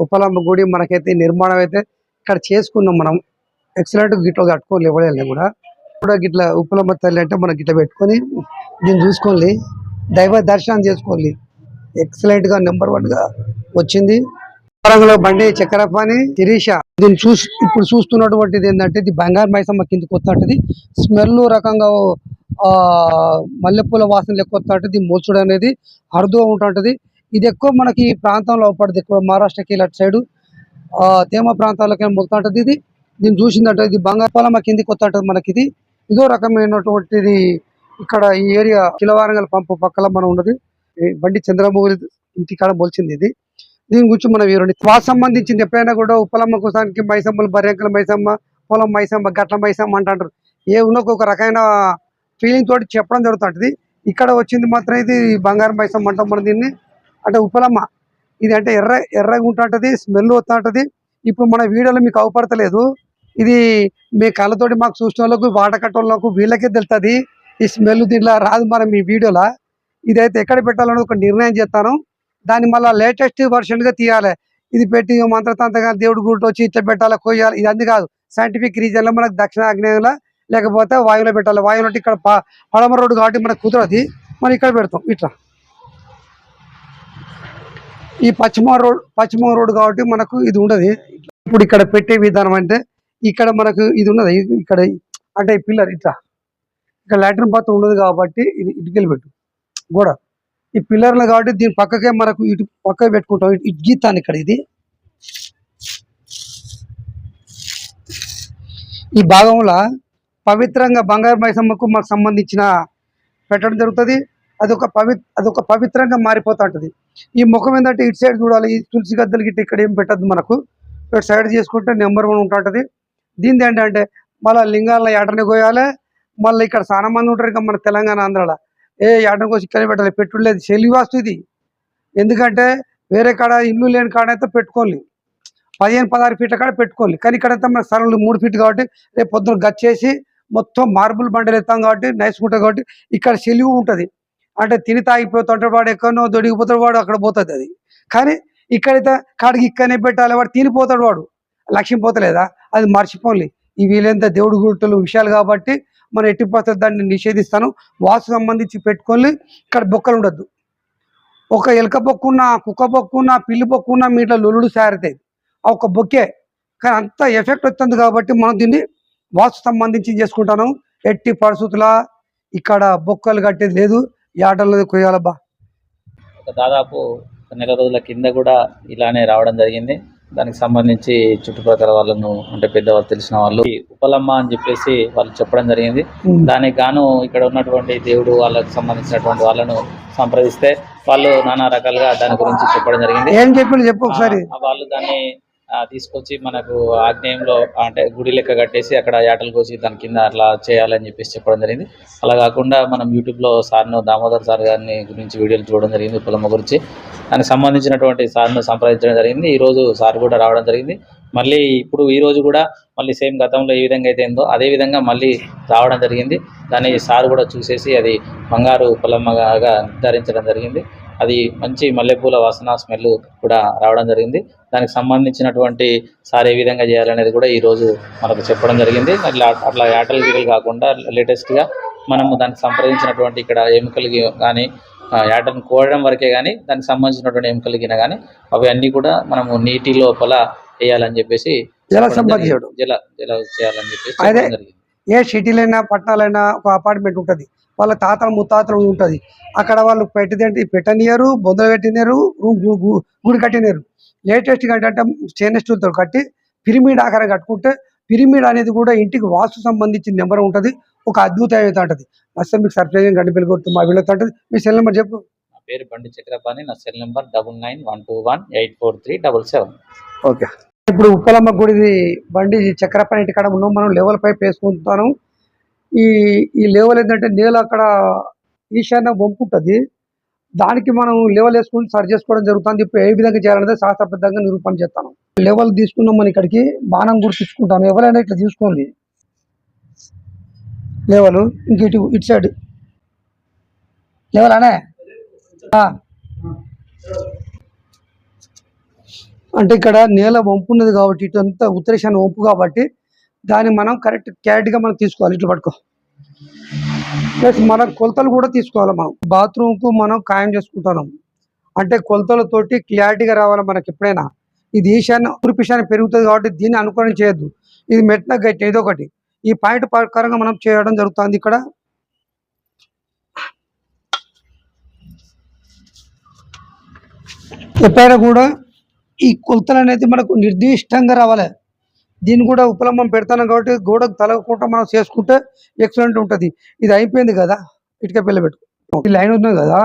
ఉప్పలమ్మ గుడి మనకైతే నిర్మాణం అయితే ఇక్కడ చేసుకున్నాం మనం. ఎక్సలెంట్ గిట్ల కట్టుకోవాలి ఎవరైనా కూడా. కూడా గిట్ల ఉప్పలమ్మ తల్లి అంటే మనం గిట్ల పెట్టుకొని దీన్ని చూసుకోండి. దైవ దర్శనం చేసుకోవాలి ఎక్సలెంట్గా నెంబర్ వన్గా వచ్చింది. వరంగల్ బండి చక్కెరపాని శిరీష దీన్ని చూసి ఇప్పుడు చూస్తున్నటువంటిది ఏంటంటే ఇది బంగారు మైసమ్మ కిందకి వస్తుంటది స్మెల్ రకంగా ఆ మల్లెపూల వాసన లెక్క వస్తుంటది మోచుడు అనేది అరుదుగా ఉంటుంటుంది ఇది ఎక్కువ మనకి ఈ ప్రాంతంలో పడుతుంది ఎక్కువ మహారాష్ట్రకి అటు సైడ్. ఆ తేమ ప్రాంతాలకి మొత్తుంటది ఇది. దీన్ని చూసిందంటే ఇది బంగాళామ కిందికి వస్తుంటది మనకి ఇది ఇదో రకమైనటువంటిది ఇక్కడ ఈ ఏరియా కిలవారంగల్ పంపు పక్కల మనం ఉన్నది బండి చంద్రమౌళి ఇంటి కాడ మొలిచింది ఇది. దీని గురించి మనం వివరణ వాసు సంబంధించింది ఎప్పుడైనా కూడా ఉప్పలమ్మ కుసానికి మైసమ్మలు బర్రెంకల మైసమ్మ పొలం మైసమ్మ గట్ల మైసమ్మ అంటారు. ఏ ఉన్న ఒక రకమైన ఫీలింగ్ తోటి చెప్పడం జరుగుతుంటుంది. ఇక్కడ వచ్చింది మాత్రం ఇది బంగారం మైసమ్మ అంటాం మనం దీన్ని. అంటే ఉప్పలమ్మ ఇది అంటే ఎర్ర ఎర్రగా ఉంటుంటుంది స్మెల్ వస్తుంటుంది. ఇప్పుడు మన వీడియోలో మీకు అవపడతలేదు. ఇది మీ కళ్ళతోటి మాకు చూసిన వాళ్ళకు వాటకట్టోళ్ళకు వీళ్ళకే తెలుస్తుంది. ఈ స్మెల్ దీంట్లో రాదు మనం మీ వీడియోలో. ఇదైతే ఎక్కడ పెట్టాలని ఒక నిర్ణయం చేస్తాను. దాన్ని మళ్ళీ లేటెస్ట్ వర్షన్గా తీయాలి. ఇది పెట్టి మంత్రతంత్రంగా దేవుడు గుడి వచ్చి ఇట్లా పెట్టాలి కొయ్యాలి? ఇది అంది కాదు. సైంటిఫిక్ రీజన్లో మనకు దక్షిణ ఆగ్నేయంలో లేకపోతే వాయువులో పెట్టాలి? వాయువు అంటే ఇక్కడ పడమ రోడ్డు కాబట్టి మనకు కుదరది. మనం ఇక్కడ పెడతాం. ఇట్లా. ఈ పశ్చిమ రోడ్ పశ్చిమ రోడ్డు కాబట్టి మనకు ఇది ఉండదు. ఇప్పుడు ఇక్కడ పెట్టే విధానం అంటే ఇక్కడ మనకు ఇది ఉన్నది. ఇక్కడ అంటే పిల్లర్ ఇట్లా. ఇక్కడ లాట్రిన్ బాత్ ఉండదు కాబట్టి ఇది ఇటుకెళ్ళి పెట్టు. గోడ. ఈ పిల్లర్లు కాబట్టి దీని పక్కకే మనకు ఇటు పక్క పెట్టుకుంటాం. ఇటు ఇటు గీతాను ఇక్కడ ఇది. ఈ భాగంలో పవిత్రంగా బంగారు మైసమ్మకు మనకు సంబంధించిన పెట్టడం జరుగుతుంది. అదొక పవి అదొక పవిత్రంగా మారిపోతూ ఉంటుంది. ఈ ముఖం ఏంటంటే ఇటు సైడ్ చూడాలి. ఈ తులసి గద్దలు గిట్ట ఇక్కడ ఏం పెట్టద్దు మనకు. ఇటు సైడ్ చేసుకుంటే నెంబర్ వన్ ఉంటుంటుంది. దీనిది ఏంటంటే మళ్ళీ లింగాల ఎడని కోయాలి మళ్ళీ ఇక్కడ చాలా మంది ఉంటారు. ఇంకా మన తెలంగాణ ఆంధ్రాలో. ఏ ఏటన కోసి ఇక్కడ పెట్టాలి. పెట్టుడు లేదు చెలివాస్తు ఇది. ఎందుకంటే వేరే కాడ ఇల్లు లేని కాడ అయితే పెట్టుకోవాలి. పదిహేను పదహారు ఫీట్ల కాడ పెట్టుకోవాలి. కానీ ఇక్కడైతే మన స్థలంలో మూడు ఫీట్ కాబట్టి రేపు పొద్దున గచ్చేసి మొత్తం మార్బుల్ బండలు ఎత్తాం కాబట్టి నైస్ ఉంటుంది కాబట్టి ఇక్కడ చెలివి ఉంటుంది. అంటే తిని తాగిపోతుంటే వాడు ఎక్కడో దొడిగిపోతాడు వాడు అక్కడ పోతుంది అది. కానీ ఇక్కడైతే కాడికి ఇక్కడనే పెట్టాలి. వాడు తినిపోతాడు వాడు. లక్ష్యం పోతలేదా? అది మర్చిపోలే ఈ వీలైనంత దేవుడి గుట్టలు విషయాలు కాబట్టి మనం ఎట్టి పరిస్థితి దాన్ని నిషేధిస్తాను. వాసు సంబంధించి పెట్టుకొని ఇక్కడ బొక్కలు ఉండద్దు. ఒక ఎలక బొక్కున్న కుక్క బొక్కున్న పిల్లి బొక్కున్న మీ ఇట్లా లొల్లుడు సారుతాయి. ఆ ఒక బొక్కే. కానీ అంత ఎఫెక్ట్ వస్తుంది కాబట్టి మనం దీన్ని వాస్తు సంబంధించి చేసుకుంటాను? ఎట్టి పరిస్థితుల ఇక్కడ బొక్కలు కట్టేది లేదు. ఈ కొయ్యాలబ్బా. దాదాపు నెల రోజుల కింద కూడా ఇలానే రావడం జరిగింది. దానికి సంబంధించి చుట్టుపక్కల వాళ్ళను అంటే పెద్దవాళ్ళు తెలిసిన వాళ్ళు ఉపలమ్మ అని చెప్పేసి వాళ్ళు చెప్పడం జరిగింది. దానికి గాను ఇక్కడ ఉన్నటువంటి దేవుడు వాళ్ళకి సంబంధించినటువంటి వాళ్ళను సంప్రదిస్తే వాళ్ళు నానా రకాలుగా దాని గురించి చెప్పడం జరిగింది. ఏం చెప్పి చెప్పు ఒకసారి. వాళ్ళు దాన్ని తీసుకొచ్చి మనకు ఆగ్నేయంలో అంటే గుడి లెక్క కట్టేసి అక్కడ యాటలు కోసి దాని కింద అట్లా చేయాలని చెప్పేసి చెప్పడం జరిగింది. అలా కాకుండా మనం యూట్యూబ్లో సార్ను దామోదర్ సార్ గారిని గురించి వీడియోలు చూడడం జరిగింది పొలమ్మ గురించి. దానికి సంబంధించినటువంటి సార్ను సంప్రదించడం జరిగింది. ఈరోజు సార్ కూడా రావడం జరిగింది. మళ్ళీ ఇప్పుడు ఈరోజు కూడా మళ్ళీ సేమ్ గతంలో ఏ విధంగా అయితే ఉందో అదే విధంగా మళ్ళీ రావడం జరిగింది. దాన్ని సార్ కూడా చూసేసి అది బంగారు పొలమ్మగా నిర్ధారించడం జరిగింది. అది మంచి మల్లెపూల వాసన స్మెల్ కూడా రావడం జరిగింది. దానికి సంబంధించినటువంటి సార్ ఏ విధంగా చేయాలనేది కూడా ఈ రోజు మనకు చెప్పడం జరిగింది. అట్లా అట్లా యాటల గిడలు కాకుండా లేటెస్ట్గా మనము దానికి సంప్రదించినటువంటి ఇక్కడ ఎముకలు కానీ యాటను కోయడం వరకే కానీ దానికి సంబంధించినటువంటి ఎముకలు గిన కానీ అవి అన్నీ కూడా మనము నీటి లోపల వేయాలని చెప్పేసి జల. జల జల చేయాలని చెప్పేసి జరిగింది. ఏ సిటీలైనా పట్టణాలైనా ఒక అపార్ట్మెంట్ ఉంటుంది. వాళ్ళ తాతల ముత్తాతలు ఉంటుంది. అక్కడ వాళ్ళు పెట్టిదేంటి? పెట్టనియరు బొందలు పెట్టినారు రూమ్ గు- గు- గుడి కట్టినారు. లేటెస్ట్ ఏంటంటే స్టెయిన్లెస్ స్టీల్తో కట్టి పిరమిడ్ ఆకారం కట్టుకుంటే పిరమిడ్ అనేది కూడా ఇంటికి వాస్తు సంబంధించిన నెంబర్ ఉంటుంది. ఒక అద్భుతం అయితే ఉంటుంది నష్టం మీకు సర్ప్రైజింగ్ గంట పిల్లలు కొడుతూ మా వీళ్ళతో ఉంటుంది మీ సెల్ నెంబర్ చెప్పు. నా పేరు బండి చక్రపాణి. నా cell number double nine one two one eight four three double seven okay. ఇప్పుడు ఉప్పలమ్మ గుడిది బండి చక్రపని ఇంటికాడ ఉన్నాం మనం లెవెల్ పైప్ వేసుకుంటాను. ఈ ఈ లెవెల్ ఏంటంటే నేల అక్కడ ఈశాన్య వంపు ఉంటుంది దానికి మనం లెవెల్ వేసుకుని సరి చేసుకోవడం జరుగుతుంది. ఇప్పుడు ఏ విధంగా చేయాలనేది శాస్త్రబద్ధంగా నిరూపణ చేస్తాను. లెవెల్ తీసుకున్నాం మనం ఇక్కడికి బాణం గుర్తించుకుంటాను ఎవరైనా ఇట్లా తీసుకోండి. లెవెల్ ఇంక ఇటు ఇటు సైడ్ లెవెల్ అనే అంటే ఇక్కడ నేల వంపు ఉన్నది కాబట్టి ఇటు అంతా ఉత్తరేశాన్ని వంపు కాబట్టి దాన్ని మనం కరెక్ట్ క్యారెట్గా మనం తీసుకోవాలి. ఇట్లా పట్టుకో. ప్లస్ మన కొలతలు కూడా తీసుకోవాలి మనం. బాత్రూమ్కు మనం ఖాయం చేసుకుంటున్నాం. అంటే కొలతలతోటి క్లారిటీగా రావాలి మనకి ఎప్పుడైనా. ఇది ఈశాన్య ఉరిపిశాన్ని పెరుగుతుంది కాబట్టి దీన్ని అనుకరణ చేయొద్దు. ఇది మెట్న గట్టి ఏదో ఒకటి. ఈ పాయింట్ ప్రకారంగా మనం చేయడం జరుగుతుంది ఇక్కడ. ఎప్పుడైనా కూడా ఈ కొలతలు అనేది మనకు నిర్దిష్టంగా రావాలి. దీన్ని కూడా ఉపలంబం పెడతాను కాబట్టి గోడకు తలగకుండా మనం చేసుకుంటే ఎక్సలెంట్ ఉంటుంది. ఇది అయిపోయింది కదా? ఇటుక పిల్ల పెట్టుకో. ఈ లైన్ ఉంది కదా?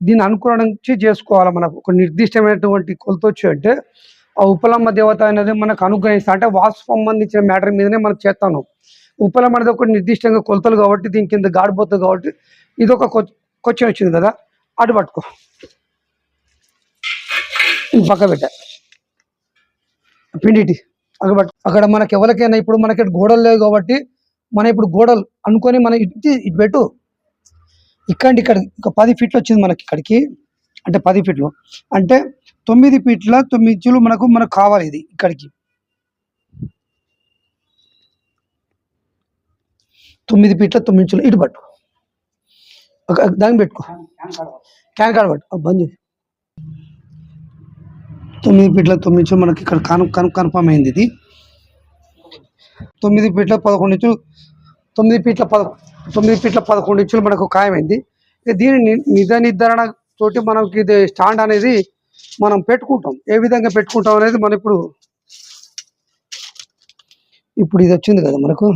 దీన్ని అనుకరించి చేసుకోవాలి మనకు. ఒక నిర్దిష్టమైనటువంటి కొలత వచ్చి అంటే ఆ ఉపలంబ దేవత అనేది మనకు అనుగ్రహిస్తా అంటే వాస్తు సంబంధించిన మ్యాటర్ మీదనే మనం చేస్తాను. ఉపలంబ అనేది ఒక నిర్దిష్టంగా కొలతలు కాబట్టి దీని కింద గాడిపోతుంది కాబట్టి ఇది ఒక క్వశ్చన్ వచ్చింది కదా? అటు పట్టుకో. పక్క పెట్టా. పిండిటి. అక్కడ అక్కడ మనకి ఎవరికైనా ఇప్పుడు మనకి గోడలు లేవు కాబట్టి మనం ఇప్పుడు గోడలు అనుకొని మనం ఇటు ఇటు పెట్టు. ఇక్కడ ఇక్కడ ఒక పది ఫీట్లు వచ్చింది మనకి ఇక్కడికి. అంటే పది ఫీట్లు. అంటే తొమ్మిది ఫీట్ల తొమ్మిది ఇంచులు మనకు మనకు కావాలి ఇది ఇక్కడికి. తొమ్మిది ఫీట్ల తొమ్మిది ఇంచులు ఇటు పట్టు. దానికి పెట్టుకో. క్యాన్ కార్డ్ పట్టు. బంద్ చేయి. తొమ్మిది ఫీట్ల తొమ్మిది నుంచి మనకి ఇక్కడ కను కను కన్ఫర్మ్ అయింది ఇది. తొమ్మిది ఫీట్ల పదకొండు ఇంచులు తొమ్మిది ఫీట్ల పద తొమ్మిది ఫీట్ల పదకొండు ఇంచులు మనకు ఖాయమైంది. దీని ని- నిజ నిర్ధారణ తోటి మనకి ఇది స్టాండ్ అనేది మనం పెట్టుకుంటాం. ఏ విధంగా పెట్టుకుంటాం అనేది మనం ఇప్పుడు ఇప్పుడు ఇది వచ్చింది కదా మనకు.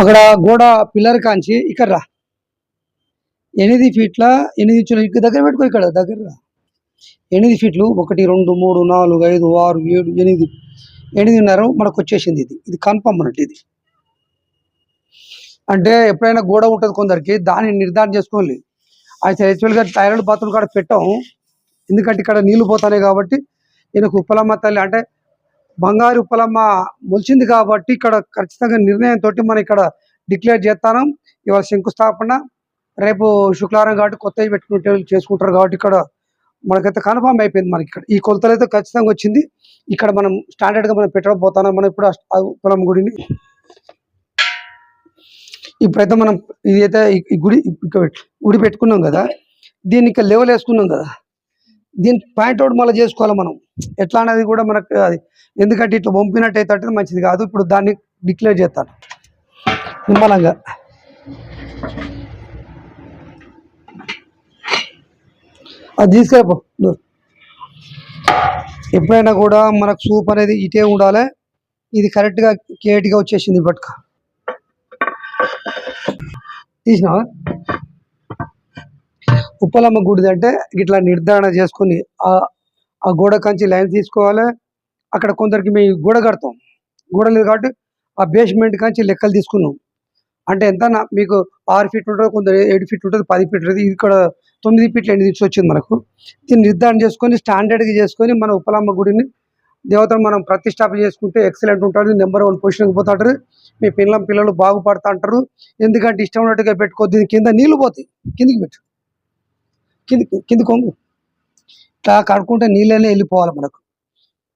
అక్కడ గోడ పిల్లర్ కాంచి ఇక్కడ రా. ఎనిమిది ఫీట్ల ఎనిమిది ఇంచుల ఇక్కడ దగ్గర పెట్టుకో ఇక్కడ దగ్గర రా. ఎనిమిది ఫీట్లు ఒకటి రెండు మూడు నాలుగు ఐదు ఆరు ఏడు ఎనిమిది. ఎనిమిదిన్నర మనకు వచ్చేసింది ఇది. ఇది కన్ఫర్మ్ అన్నట్టు ఇది. అంటే ఎప్పుడైనా గోడ ఉంటుంది కొందరికి దాన్ని నిర్ధారణ చేసుకోవాలి. అయితే యాక్చువల్గా థైరాయిడ్ బాత్రూమ్ కాడ పెట్టాం. ఎందుకంటే ఇక్కడ నీళ్ళు పోతాయి కాబట్టి ఈయనకు ఉప్పలమ్మ తల్లి అంటే బంగారు ఉప్పలమ్మ మొలిచింది కాబట్టి ఇక్కడ ఖచ్చితంగా నిర్ణయంతో మనం ఇక్కడ డిక్లేర్ చేస్తాను. ఇవాళ శంకుస్థాపన రేపు శుక్రవారం కాబట్టి కొత్తవి పెట్టుకుంటే చేసుకుంటారు కాబట్టి ఇక్కడ మనకైతే కన్ఫామ్ అయిపోయింది మనకి ఇక్కడ. ఈ కొలతలు అయితే ఖచ్చితంగా వచ్చింది. ఇక్కడ మనం స్టాండర్డ్గా మనం మనం పెట్టబోతున్నాం మనం ఇప్పుడు ఆ- పొలం గుడిని. ఇప్పుడైతే మనం ఇదైతే ఈ- గుడి గుడి పెట్టుకున్నాం కదా దీన్ని ఇక్కడ లెవెల్ వేసుకున్నాం కదా. దీన్ని పాయింట్ అవుట్ మళ్ళీ చేసుకోవాలి మనం. ఎట్లా అనేది కూడా మనకు అది ఎందుకంటే ఇట్లా పంపినట్టు అయితే మంచిది కాదు. ఇప్పుడు దాన్ని డిక్లేర్ చేస్తాను. నిమ్మలంగా. అది తీసుకెళ్ళిపో ఎప్పుడైనా కూడా మనకు సూప్ అనేది ఇటే ఉండాలి. ఇది కరెక్ట్గా కేట్గా వచ్చేసింది పట్టుక తీసినావా? ఉప్పలమ్మ గుడిది అంటే ఇట్లా నిర్ధారణ చేసుకొని ఆ గోడ కంచి లైన్ తీసుకోవాలి. అక్కడ కొందరికి మేము గోడ కడతాం. గోడ లేదు కాబట్టి ఆ బేస్మెంట్ కంచి లెక్కలు తీసుకున్నాం. అంటే ఎంత మీకు ఆరు ఫీట్ ఉంటుంది కొందరు ఏడు ఫీట్ ఉంటుంది పది ఫీట్ ఉంటుంది ఇక్కడ తొమ్మిది ఫీట్లు ఎనిమిది ఫీట్స్ వచ్చింది మనకు. దీన్ని నిర్ధారణ చేసుకొని స్టాండర్డ్గా చేసుకొని మన ఉప్పలమ్మ గుడిని దేవతను మనం ప్రతిష్టాపన చేసుకుంటే ఎక్సలెంట్ ఉంటుంది నెంబర్ వన్ పొజిషన్కి పోతాంటారు మీ పిల్లల పిల్లలు బాగుపడతా అంటారు. ఎందుకంటే ఇష్టం ఉన్నట్టుగా పెట్టుకో దీని కింద నీళ్ళు పోతాయి. కిందికి పెట్టు. కింది కింది కొంగు. ఇట్లా కడుక్కుంటే నీళ్ళనే వెళ్ళిపోవాలి మనకు.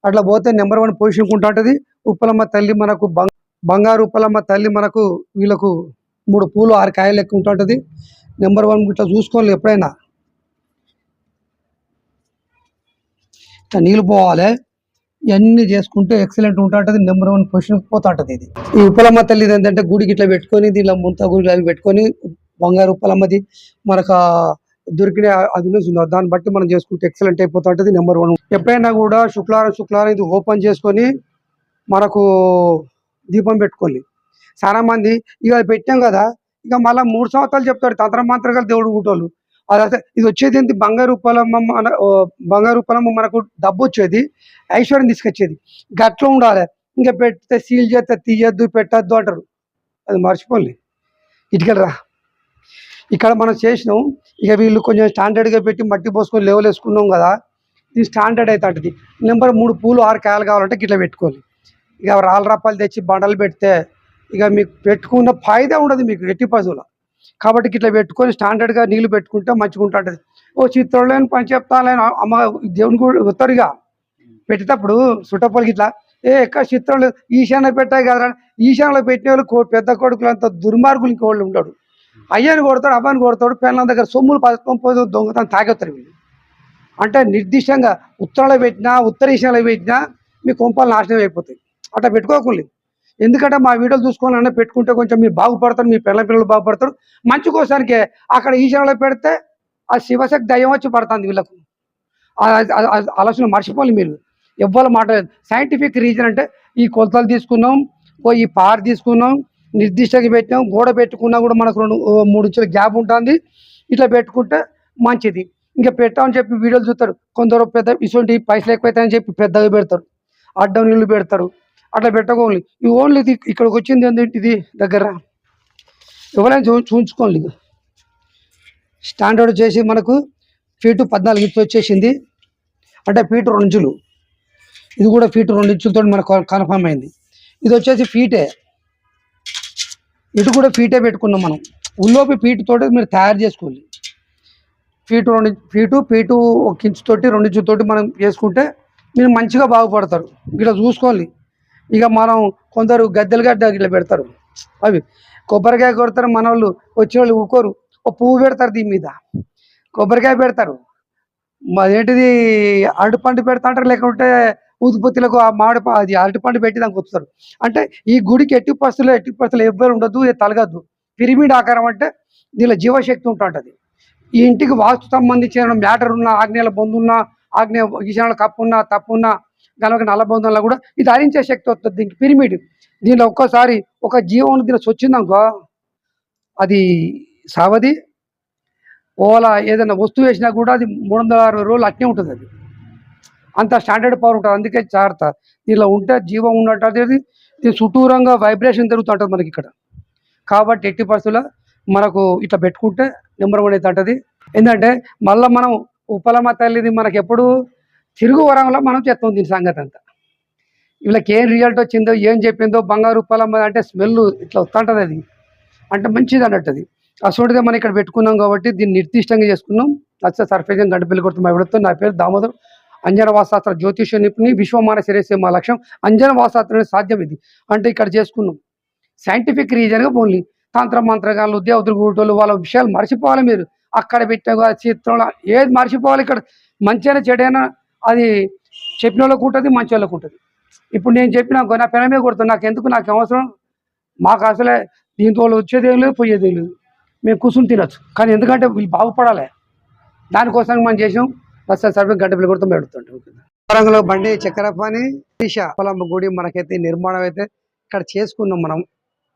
అట్లా పోతే నెంబర్ వన్ పొజిషన్కి ఉంటుంది ఉప్పలమ్మ తల్లి మనకు బంగ్ బంగారు ఉప్పలమ్మ తల్లి మనకు వీళ్ళకు మూడు పూలు ఆరు కాయలు లెక్క ఉంటుంటుంది నెంబర్ వన్ ఇట్లా చూసుకోవాలి ఎప్పుడైనా. ఇట్లా నీళ్ళు పోవాలి. ఇవన్నీ చేసుకుంటే ఎక్సలెంట్ ఉంటుంటుంది నెంబర్ వన్ పొజిషన్ పోతుంటుంది ఇది. ఈ ఉప్పలమ్మ తల్లి ఏంటంటే గుడికి ఇట్లా పెట్టుకొని దీనిలో ముంత గుడి అవి పెట్టుకొని బంగారు ఉప్పలమ్మది మనకు దొరికిన అది దాన్ని బట్టి మనం చేసుకుంటే ఎక్సలెంట్ అయిపోతుంటుంది నెంబర్ వన్. ఎప్పుడైనా కూడా శుక్రవారం శుక్రవారం ఇది ఓపెన్ చేసుకొని మనకు దీపం పెట్టుకోవాలి. చాలామంది ఇక అది పెట్టాం కదా ఇక మళ్ళీ మూడు సంవత్సరాలు చెప్తాడు తంత్ర మంత్రగాలు దేవుడు గుట్టోళ్ళు అది ఇది వచ్చేది ఏంటి? బంగారు పొలమ్మ మన బంగారు పొలమ్మ మనకు డబ్బు వచ్చేది ఐశ్వర్యం తీసుకొచ్చేది. గట్లో ఉండాలి. ఇంకా పెడితే సీల్ చేస్తే తీయద్దు పెట్టద్దు అంటారు. అది మర్చిపోలే ఇటుకెళ్ళరా ఇక్కడ మనం చేసినాం ఇక వీళ్ళు కొంచెం స్టాండర్డ్గా పెట్టి మట్టి పోసుకొని లెవెల్ వేసుకున్నాం కదా ఇది స్టాండర్డ్ అయితే అంటది. నెంబర్ మూడు పూలు ఆరు కాయలు కావాలంటే గిట్ల పెట్టుకోవాలి. ఇక రాళ్ళ రప్పాలు తెచ్చి బండలు పెడితే ఇక మీకు పెట్టుకున్న ఫాయిదా ఉండదు మీకు ఎట్టి పశువుల. కాబట్టి ఇట్లా పెట్టుకొని స్టాండర్డ్గా నీళ్ళు పెట్టుకుంటే మంచిగా ఉంటుంది. ఓ చిత్రంలో పని చెప్తాను అమ్మ దేవుని కూడా ఉత్తరిగా పెట్టేటప్పుడు సుట్టపల్లికి ఇట్లా ఏ ఎక్క చిత్రంలో ఈశాన్య పెట్టాయి కదా ఈశాన్యలో పెట్టిన వాళ్ళు పెద్ద కొడుకులు అంత దుర్మార్గులు ఇంకోళ్ళు ఉండడు అయ్యని కొడతాడు అబ్బాయిని కొడతాడు పిల్లల దగ్గర సొమ్ములు పథకం పోతే దొంగతనం తాగొత్తారు వీళ్ళు. అంటే నిర్దిష్టంగా ఉత్తరంలో పెట్టినా ఉత్తర ఈశాన్యలో పెట్టినా మీ కొంపలు నాశనం అయిపోతాయి. అట్లా పెట్టుకోకుండా ఎందుకంటే మా వీడియోలు చూసుకోవాలన్నా పెట్టుకుంటే కొంచెం మీరు బాగుపడతారు మీ పిల్లల పిల్లలు బాగుపడతారు. మంచి కోసానికి అక్కడ ఈశాన్యలో పెడితే ఆ శివశక్తి దయ్యం వచ్చి పడుతుంది వీళ్ళకు. ఆలోచన మర్చిపోవాలి మీరు. ఎవ్వరు మాట సైంటిఫిక్ రీజన్ అంటే ఈ కొలతలు తీసుకున్నాం ఈ పార్ తీసుకున్నాం నిర్దిష్టంగా పెట్టినాం గోడ పెట్టుకున్నా కూడా మనకు రెండు మూడు ఇంచుల గ్యాప్ ఉంటుంది. ఇట్లా పెట్టుకుంటే మంచిది. ఇంకా పెట్టామని చెప్పి వీడియోలు చూస్తారు. కొందరు పెద్ద ఇటువంటి పైసలు ఎక్కువైతాయని చెప్పి పెద్దగా పెడతారు. అడ్డం నీళ్ళు పెడతారు. అట్లా పెట్టకోవాలి. ఈ ఓన్లీ ఇది ఇక్కడికి వచ్చింది ఏంటంటే ఇది దగ్గర? ఎవరైనా చూ చూపించుకోండి స్టాండర్డ్ చేసి మనకు ఫీటు పద్నాలుగు ఇంచులు వచ్చేసింది. అంటే ఫీటు రెండు ఇంచులు. ఇది కూడా ఫీటు రెండు ఇంచులతో మనకు కన్ఫర్మ్ అయింది. ఇది వచ్చేసి ఫీటే. ఇటు కూడా ఫీటే పెట్టుకున్నాం మనం. ఉల్లోపి ఫీటు తోటి మీరు తయారు చేసుకోవాలి. ఫీటు రెండు ఫీటు ఫీటు ఒక ఇంచు తోటి రెండు ఇంచు తోటి మనం చేసుకుంటే మీరు మంచిగా బాగుపడతారు. ఇక్కడ చూసుకోవాలి. ఇక మనం కొందరు గద్దెలు గడ్డ ఇట్లా పెడతారు. అవి కొబ్బరికాయ కొడతారు మన వాళ్ళు వచ్చిన వాళ్ళు ఊకోరు. ఓ పువ్వు పెడతారు దీని మీద. కొబ్బరికాయ పెడతారు. అదేంటిది అరటిపండు పెడతా అంటారు లేకుంటే ఊదిపత్తులకు ఆ మామిడి అది అరటిపండు పెట్టి దానికి వస్తారు అంటే ఈ గుడికి ఎట్టి పరిస్థితుల్లో ఎట్టి పరిస్థితుల్లో ఎవ్వరు ఉండదు తలగద్దు పిరిమిడ్ ఆకారం అంటే దీనిలో జీవశక్తి ఉంటుంటుంది. ఈ ఇంటికి వాస్తు సంబంధించిన మ్యాటర్ ఉన్న ఆగ్నేయాల బొందున్నా ఆగ్నేయ ఈశాన్యాల కప్పున్నా ఉన్న తప్పు నల్లబంధంలో నల్ల కూడా ఇది హరించే శక్తి వస్తుంది దీనికి పిరమిడ్. దీనిలో ఒక్కోసారి ఒక జీవం దీని వచ్చిందనుకో అది సావది. ఓలా ఏదైనా వస్తువు వేసినా కూడా అది మూడు వందల అరవై రోజులు అట్నే ఉంటుంది అది. అంత స్టాండర్డ్ పవర్ ఉంటుంది అందుకే జాగ్రత్త. దీనిలో ఉంటే జీవం ఉన్నట్టు అది దీని చుట్టూరంగా వైబ్రేషన్ జరుగుతుంటుంది మనకి ఇక్కడ. కాబట్టి ఎట్టి పరిస్థితుల్లో మనకు ఇట్లా పెట్టుకుంటే నెంబర్ వన్ అయితే ఉంటుంది ఏంటంటే మళ్ళీ మనం ఉపలమ తల్లిది మనకి ఎప్పుడు తిరుగు వరంలో మనం చేస్తాం దీని సంగతి అంతా. వీళ్ళకి ఏం రిజల్ట్ వచ్చిందో ఏం చెప్పిందో బంగారు ఉపలమ్మ అంటే స్మెల్ ఇట్లా వస్తుంటుంది అది. అంటే మంచిది అన్నట్టు అది. అసోటిదే మనం ఇక్కడ పెట్టుకున్నాం కాబట్టి దీన్ని నిర్దిష్టంగా చేసుకున్నాం. నచ్చ సర్ఫేజం గంటపల్లి కొడుతున్నాం మా నా పేరు దామోదర్. అంజన వాసాస్త్ర జ్యోతిష నిపుణి విశ్వమాన శిరేసే మా లక్ష్యం. అంజన వాసాస్త్రమే సాధ్యం ఇది. అంటే ఇక్కడ చేసుకున్నాం. సైంటిఫిక్ రీజన్గా ఓన్లీ తంత్ర మంత్రగాళ్ళు దేవతలు కూటోళ్ళు వాళ్ళ విషయాలు మర్చిపోవాలి మీరు. అక్కడ పెట్టిన చిత్రంలో ఏది మర్చిపోవాలి ఇక్కడ? మంచైనా చెడైనా అది చెప్పిన వాళ్ళకు ఉంటుంది మంచి వాళ్ళకు ఉంటుంది. ఇప్పుడు నేను చెప్పిన నా పెనమే కొడుతున్నా నాకు ఎందుకు నాకు అవసరం? మాకు అసలే దీంతో వచ్చేది ఏం లేదు పోయేది ఏం లేదు. మేము కూర్చుని తినొచ్చు. కానీ ఎందుకంటే వీళ్ళు బాగుపడాలి. దానికోసం మనం చేసాం బస్ సర్వే గంట పిల్లలు కొడుతూ పెడుతుంటాం. వరంగల్లో బండి చక్కెరపాని దిశ పొలం గుడి మనకైతే నిర్మాణం అయితే ఇక్కడ చేసుకున్నాం మనం.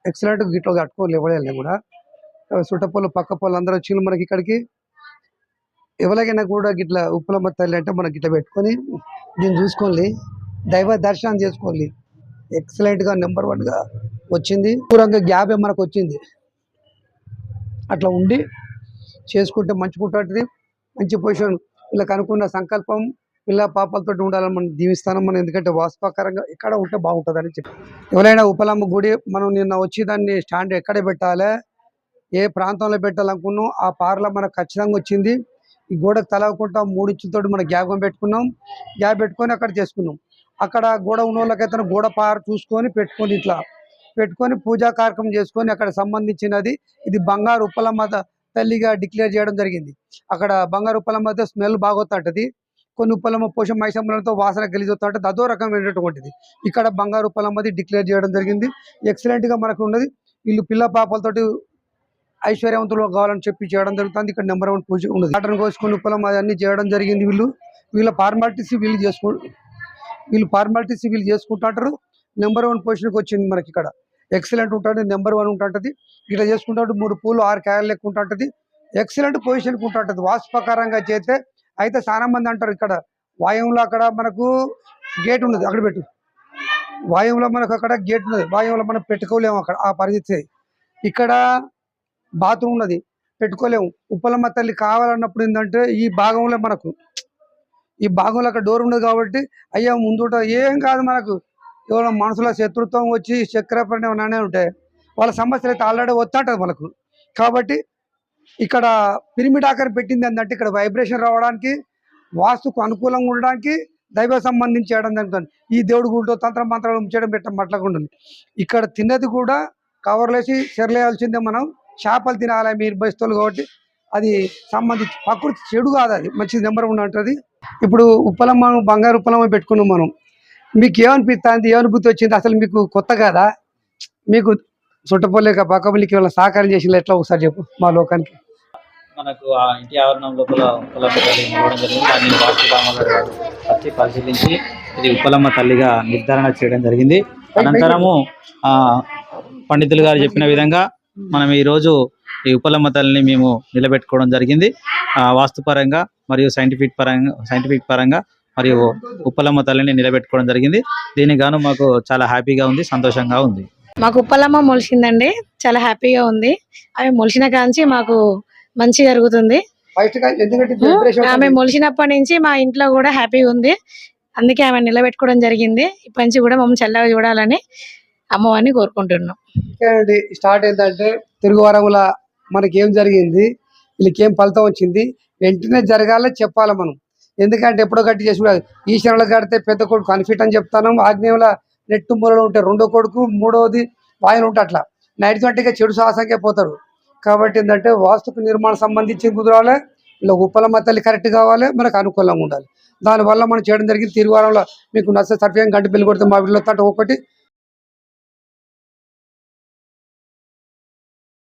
ఎక్సలెంట్ గిట్లో కట్టుకోలేవలేదు కూడా. చుట్టపొలు పక్క పొలు అందరూ వచ్చి మనకి ఇక్కడికి. ఎవరికైనా కూడా గిట్ల ఉప్పులమ్మ తల్లి అంటే మనం గిట్ల పెట్టుకొని దీన్ని చూసుకోండి. దైవ దర్శనం చేసుకోండి. ఎక్సలెంట్గా నెంబర్ వన్గా వచ్చింది. దూరంగా గ్యాప్ మనకు వచ్చింది. అట్లా ఉండి చేసుకుంటే మంచి మంచిగుంటుంది మంచి పొజిషన్ వీళ్ళకి అనుకున్న సంకల్పం పిల్ల పాపలతో ఉండాలని మనం దీవిస్తాను. మనం ఎందుకంటే వాస్తవకరంగా ఎక్కడ ఉంటే బాగుంటుందని చెప్పి. ఎవరైనా ఉపలమ్మ గుడి మనం నిన్న వచ్చి దాన్ని స్టాండ్ ఎక్కడ పెట్టాలి? ఏ ప్రాంతంలో పెట్టాలనుకున్నాం ఆ పార్ల మనకు ఖచ్చితంగా వచ్చింది. ఈ గోడకు తలవకుండా మూడు ఇంచులతో మనం గ్యాపం పెట్టుకున్నాం. గ్యాప్ పెట్టుకొని అక్కడ చేసుకున్నాం. అక్కడ గోడ ఉన్న వాళ్ళకైతే గోడ పార చూసుకొని పెట్టుకొని ఇట్లా పెట్టుకొని పూజా కార్యక్రమం చేసుకొని అక్కడ సంబంధించినది ఇది బంగారు ఉప్పలమ్మ తల్లిగా డిక్లేర్ చేయడం జరిగింది. అక్కడ బంగారు ఉప్పలమ్మ అయితే స్మెల్ బాగొస్తుంటది కొన్ని ఉప్పలమ్మ పోషం మైసమ్మలతో వాసన గెలిచొస్తుంటది అదో రకమైనటువంటిది. ఇక్కడ బంగారు ఉప్పలమ్మది డిక్లేర్ చేయడం జరిగింది. ఎక్సలెంట్గా మనకు ఉన్నది. వీళ్ళు పిల్ల పాపలతోటి ఐశ్వర్యవంతులు కావాలని చెప్పి చేయడం జరుగుతుంది. ఇక్కడ నెంబర్ వన్ పూజ ఉన్నది. కాటన్ కోసుకొని పొలం అవన్నీ చేయడం జరిగింది వీళ్ళు. వీళ్ళ ఫార్మాలిటీస్ వీళ్ళు చేసుకో వీళ్ళు ఫార్మాలిటీస్ వీళ్ళు చేసుకుంటారు నెంబర్ వన్ పొజిషన్కి వచ్చింది మనకి ఇక్కడ. ఎక్సలెంట్ ఉంటుంది నెంబర్ వన్ ఉంటుంటుంది ఇట్లా చేసుకుంటాడు మూడు పూలు ఆరు కాయలు లెక్క ఉంటుంటుంది ఎక్సలెంట్ పొజిషన్కి ఉంటుంటుంది వాస్తు ప్రకారంగా చేస్తే అయితే చాలా మంది అంటారు ఇక్కడ. వాయువులో అక్కడ మనకు గేట్ ఉన్నది. అక్కడ పెట్టు. వాయువులో మనకు అక్కడ గేట్ ఉన్నది. వాయువులో మనం పెట్టుకోలేము అక్కడ ఆ పరిస్థితి. ఇక్కడ బాత్రూమ్ ఉన్నది. పెట్టుకోలేము. ఉప్పలమ్మ తల్లి కావాలన్నప్పుడు ఏంటంటే ఈ భాగంలో మనకు ఈ భాగంలో అక్కడ డోర్ ఉన్నది కాబట్టి అయ్యా ముందుట ఏం కాదు మనకు. ఎవరో మనసులో శత్రుత్వం వచ్చి చక్కెర పడిన ఉంటాయి వాళ్ళ సమస్యలు అయితే ఆల్రెడీ వస్తుంటుంది మనకు. కాబట్టి ఇక్కడ పిరిమిడ్ ఆకర్ పెట్టింది ఏంటంటే ఇక్కడ వైబ్రేషన్ రావడానికి వాస్తుకు అనుకూలంగా ఉండడానికి దైవ సంబంధించి చేయడం జరుగుతుంది ఈ దేవుడు గుడితో తంత్ర మంత్రాలు ఉంచడం పెట్టడం మట్లకుండా ఇక్కడ తిన్నది కూడా కవర్లేసి చెరలేయాల్సిందే మనం. చేపలు తినాలి మీరు బస్తోళ్ళు కాబట్టి అది సంబంధించి ప్రకృతి చెడు కాదు అది. మంచి నెంబర్ వన్ ఉంటుంది ఇప్పుడు ఉప్పలమ్మ బంగారు ఉప్పలమ్మ పెట్టుకున్నాం మనం. మీకు ఏమనిపిస్తుంది ఏమనుభూతి వచ్చింది? అసలు మీకు కొత్త కాదా? మీకు చుట్టపోలేక పక్కపల్లికి వాళ్ళ సహకారం చేసిన ఎట్లా ఒకసారి చెప్పు మా లోకానికి. మనకు ఆ ఇంటి ఆవరణం లోపల ఉప్పలమ్మ తల్లి ఇవ్వడం జరిగింది. దాన్ని గారు వచ్చి పరిశీలించి ఇది ఉప్పలమ్మ తల్లిగా నిర్ధారణ చేయడం జరిగింది. అనంతరము ఆ పండితులు గారు చెప్పిన విధంగా మనం ఈ రోజు ఈ ఉప్పలమ్మ తల్లిని మేము నిలబెట్టుకోవడం జరిగింది. ఆ వాస్తుపరంగా మరియు సైంటిఫిక్ పరంగా సైంటిఫిక్ పరంగా మరియు ఉప్పలమ్మ తల్లిని నిలబెట్టుకోవడం జరిగింది. దీనికి గాను మాకు చాలా హ్యాపీగా ఉంది సంతోషంగా ఉంది. మాకు ఉప్పలమ్మ మొలిసిందండి. చాలా హ్యాపీగా ఉంది. ఆమె మొలిసిన కాంచి మాకు మంచి జరుగుతుంది. ఆమె మొలిచినప్పటి నుంచి మా ఇంట్లో కూడా హ్యాపీగా ఉంది. అందుకే ఆమె నిలబెట్టుకోవడం జరిగింది. ఇప్పటి నుంచి కూడా మమ్మల్ని చల్లగా చూడాలని అమ్మవారిని కోరుకుంటున్నాం. స్టార్ట్ ఏంటంటే తిరుగువరముల మనకి ఏం జరిగింది వీళ్ళకి ఏం ఫలితం వచ్చింది వెంటనే జరగాలని చెప్పాలి మనం. ఎందుకంటే ఎప్పుడో గట్టి చేసి కూడా ఈశ్వరంలో కడితే పెద్ద కొడుకు కన్ఫిట్ అని చెప్తాను. ఆగ్నేయంలో నెట్టు మూలలో ఉంటే రెండో కొడుకు మూడవది వాయులు ఉంటే అట్లా. నైట్ గంటగా చెడు సాహసంకే పోతారు. కాబట్టి ఏంటంటే వాస్తుకు నిర్మాణం సంబంధించి కుదరాలి ఇలా ఉప్పలమ్మ తల్లి కరెక్ట్ కావాలి మనకు అనుకూలంగా ఉండాలి. దానివల్ల మనం చేయడం జరిగింది తిరువారంలో మీకు నచ్చ సర్ఫియం గంట బిల్లు కొడితే మా వీళ్ళు ఒకటి